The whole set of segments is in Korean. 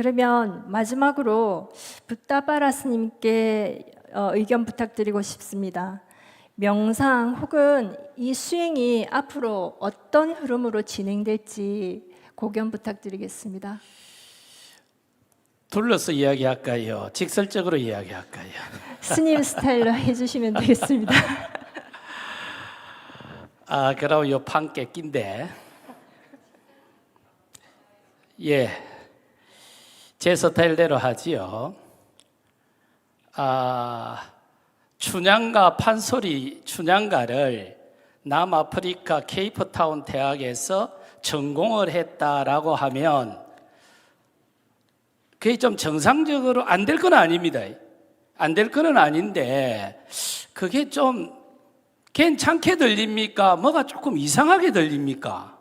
그러면 마지막으로 붓다바라스님께 어, 의견 부탁드리고 싶습니다. 명상 혹은 이 수행이 앞으로 어떤 흐름으로 진행될지 고견 부탁드리겠습니다. 둘러서 이야기할까요? 직설적으로 이야기할까요? 스님 스타일로 해주시면 되겠습니다. 아, 그럼 요 판 깨 낀데. 예. 제 스타일대로 하지요. 아, 춘향가 판소리 춘향가를 남아프리카 케이프타운 대학에서 전공을 했다라고 하면 그게 좀 정상적으로 안 될 건 아닙니다. 안될 거는 아닌데 그게 좀 괜찮게 들립니까? 뭐가 조금 이상하게 들립니까?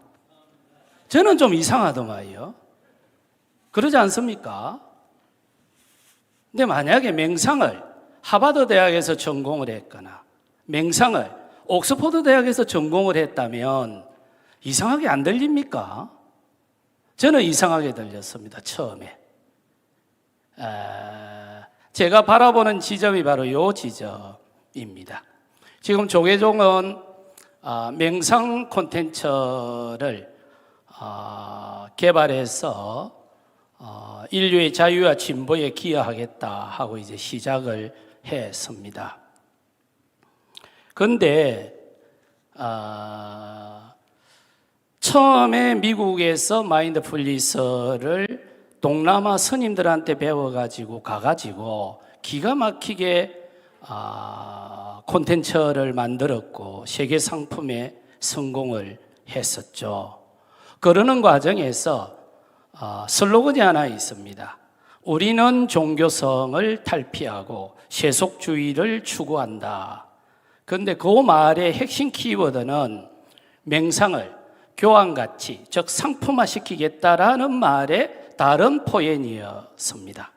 저는 좀 이상하더만요. 그러지 않습니까? 근데 만약에 맹상을 하버드 대학에서 전공을 했거나 맹상을 옥스퍼드 대학에서 전공을 했다면 이상하게 안 들립니까? 저는 이상하게 들렸습니다. 처음에. 아, 제가 바라보는 지점이 바로 이 지점입니다. 지금 조계종은 아, 맹상 콘텐츠를 아, 개발해서 어, 인류의 자유와 진보에 기여하겠다 하고 이제 시작을 했습니다. 그런데 아, 처음에 미국에서 마인드풀리스를 동남아 스님들한테 배워가지고 가가지고 기가 막히게 아, 콘텐츠를 만들었고 세계 상품에 성공을 했었죠. 그러는 과정에서 아, 슬로건이 하나 있습니다. 우리는 종교성을 탈피하고 세속주의를 추구한다. 그런데 그 말의 핵심 키워드는 맹상을 교환 가치, 즉 상품화 시키겠다라는 말의 다른 포인이었습니다.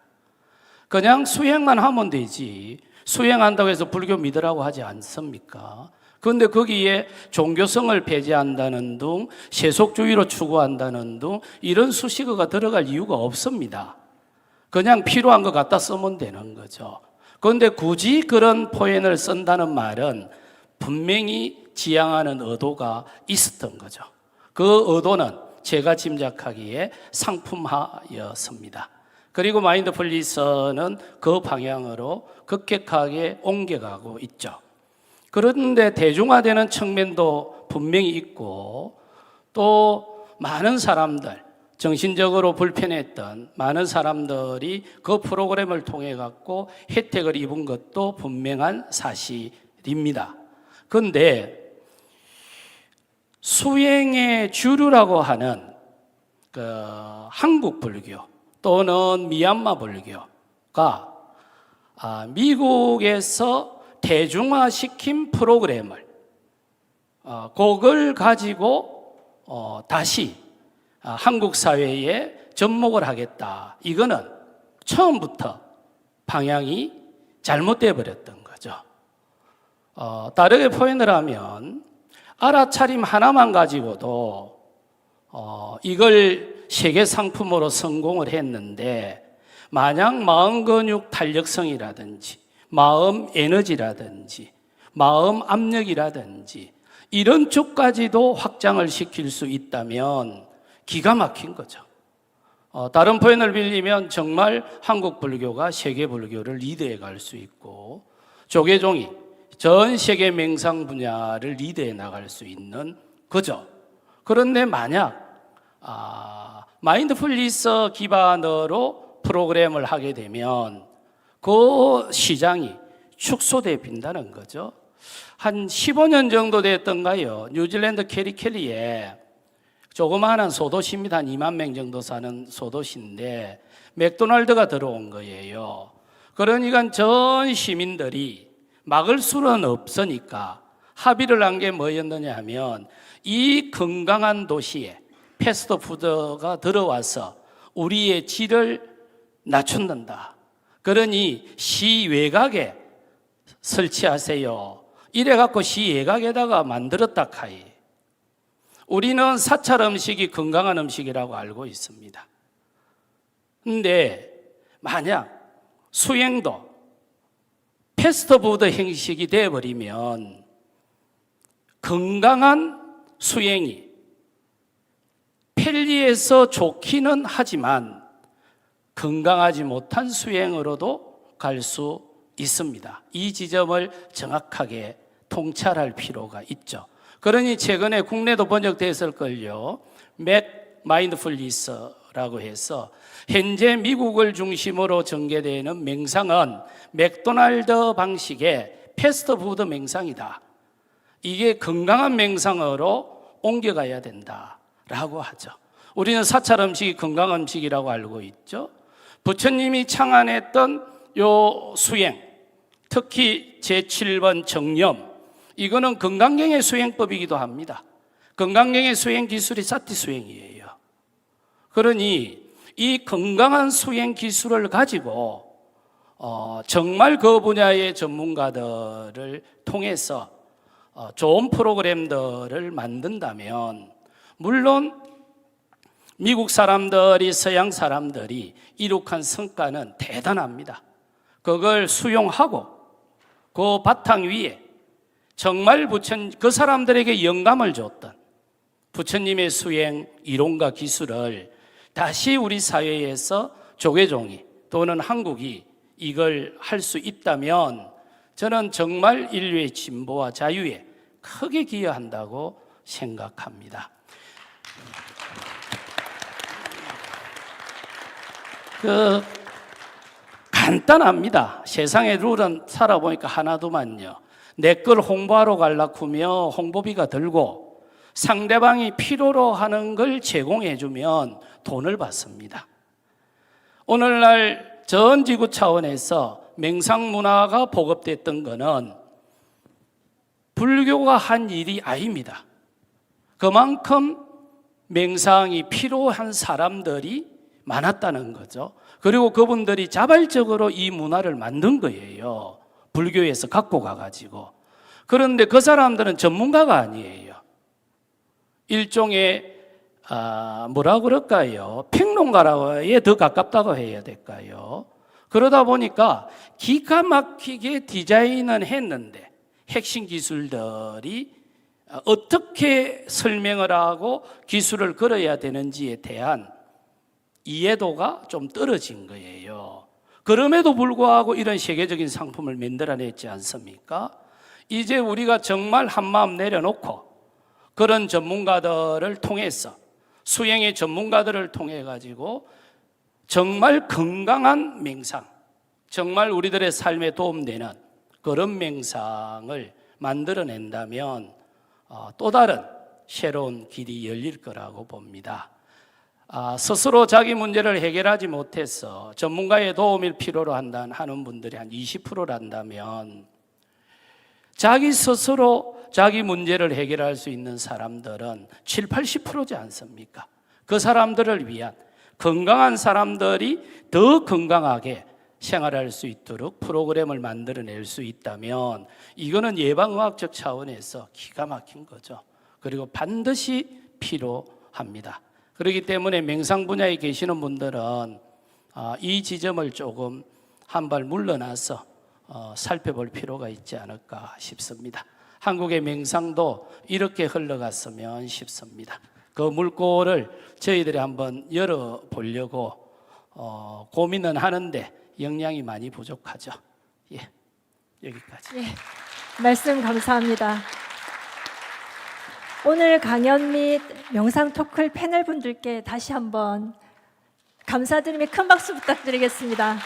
그냥 수행만 하면 되지. 수행한다고 해서 불교 믿으라고 하지 않습니까? 그런데 거기에 종교성을 배제한다는 등 세속주의로 추구한다는 등 이런 수식어가 들어갈 이유가 없습니다. 그냥 필요한 것 갖다 쓰면 되는 거죠. 그런데 굳이 그런 포인을 쓴다는 말은 분명히 지향하는 의도가 있었던 거죠. 그 의도는 제가 짐작하기에 상품화였습니다. 그리고 마인드풀리스는 그 방향으로 급격하게 옮겨가고 있죠. 그런데 대중화되는 측면도 분명히 있고 또 많은 사람들, 정신적으로 불편했던 많은 사람들이 그 프로그램을 통해 갖고 혜택을 입은 것도 분명한 사실입니다. 그런데 수행의 주류라고 하는 그 한국 불교 또는 미얀마 불교가 아, 미국에서 대중화시킨 프로그램을 어, 그걸 가지고 어, 다시 아, 한국 사회에 접목을 하겠다. 이거는 처음부터 방향이 잘못돼 버렸던 거죠. 어, 다르게 표현을 하면 알아차림 하나만 가지고도 어, 이걸 세계 상품으로 성공을 했는데 만약 마음 근육 탄력성이라든지 마음 에너지라든지 마음 압력이라든지 이런 쪽까지도 확장을 시킬 수 있다면 기가 막힌 거죠. 어, 다른 표현을 빌리면 정말 한국 불교가 세계 불교를 리드해 갈 수 있고 조계종이 전 세계 맹상 분야를 리드해 나갈 수 있는 거죠. 그런데 만약 아, 마인드풀리스 기반으로 프로그램을 하게 되면 그 시장이 축소돼 빈다는 거죠. 한 15년 정도 됐던가요. 뉴질랜드 캐리켈리에 조그마한 소도시입니다. 한 2만 명 정도 사는 소도시인데 맥도날드가 들어온 거예요. 그러니까 전 시민들이 막을 수는 없으니까 합의를 한 게 뭐였느냐 하면 이 건강한 도시에 패스트푸드가 들어와서 우리의 질을 낮춘다. 그러니 시 외곽에 설치하세요. 이래 갖고 시 외곽에다가 만들었다 카이. 우리는 사찰 음식이 건강한 음식이라고 알고 있습니다. 근데 만약 수행도 패스트푸드 형식이 되어버리면 건강한 수행이 편리해서 좋기는 하지만 건강하지 못한 수행으로도 갈 수 있습니다. 이 지점을 정확하게 통찰할 필요가 있죠. 그러니 최근에 국내도 번역됐을걸요. 맥 마인드풀리스라고 해서 현재 미국을 중심으로 전개되는 맹상은 맥도날드 방식의 패스트푸드 맹상이다. 이게 건강한 맹상으로 옮겨가야 된다라고 하죠. 우리는 사찰 음식이 건강 음식이라고 알고 있죠. 부처님이 창안했던 요 수행, 특히 제7번 정념, 이거는 건강경의 수행법이기도 합니다. 건강경의 수행 기술이 사티 수행이에요. 그러니 이 건강한 수행 기술을 가지고 어, 정말 그 분야의 전문가들을 통해서 어, 좋은 프로그램들을 만든다면 물론 미국 사람들이 서양 사람들이 이룩한 성과는 대단합니다. 그걸 수용하고 그 바탕 위에 정말 부처 그 사람들에게 영감을 줬던 부처님의 수행 이론과 기술을 다시 우리 사회에서 조계종이 또는 한국이 이걸 할 수 있다면 저는 정말 인류의 진보와 자유에 크게 기여한다고 생각합니다. 그 간단합니다. 세상의 룰은 살아보니까 하나도만요. 내 걸 홍보하러 갈라쿠며 홍보비가 들고 상대방이 필요로 하는 걸 제공해 주면 돈을 받습니다. 오늘날 전 지구 차원에서 맹상 문화가 보급됐던 것은 불교가 한 일이 아닙니다. 그만큼 맹상이 필요한 사람들이 많았다는 거죠. 그리고 그분들이 자발적으로 이 문화를 만든 거예요. 불교에서 갖고 가가지고. 그런데 그 사람들은 전문가가 아니에요. 일종의 아, 뭐라 그럴까요? 평론가라고 에 더 가깝다고 해야 될까요? 그러다 보니까 기가 막히게 디자인은 했는데 핵심 기술들이 어떻게 설명을 하고 기술을 걸어야 되는지에 대한 이해도가 좀 떨어진 거예요. 그럼에도 불구하고 이런 세계적인 상품을 만들어냈지 않습니까? 이제 우리가 정말 한마음 내려놓고 그런 전문가들을 통해서 수행의 전문가들을 통해 가지고 정말 건강한 맹상, 정말 우리들의 삶에 도움되는 그런 맹상을 만들어낸다면 어, 또 다른 새로운 길이 열릴 거라고 봅니다. 아, 스스로 자기 문제를 해결하지 못해서 전문가의 도움을 필요로 한다 하는 분들이 한 20%란다면 자기 스스로 자기 문제를 해결할 수 있는 사람들은 7, 80%지 않습니까? 그 사람들을 위한 건강한 사람들이 더 건강하게 생활할 수 있도록 프로그램을 만들어낼 수 있다면 이거는 예방의학적 차원에서 기가 막힌 거죠. 그리고 반드시 필요합니다. 그렇기 때문에 맹상 분야에 계시는 분들은 아, 이 지점을 조금 한 발 물러나서 어, 살펴볼 필요가 있지 않을까 싶습니다. 한국의 맹상도 이렇게 흘러갔으면 싶습니다. 그 물꼬를 저희들이 한번 열어 보려고 어, 고민은 하는데 역량이 많이 부족하죠. 예, 여기까지. 예, 말씀 감사합니다. 오늘 강연 및 명상 토클 패널 분들께 다시 한번 감사드리며 큰 박수 부탁드리겠습니다.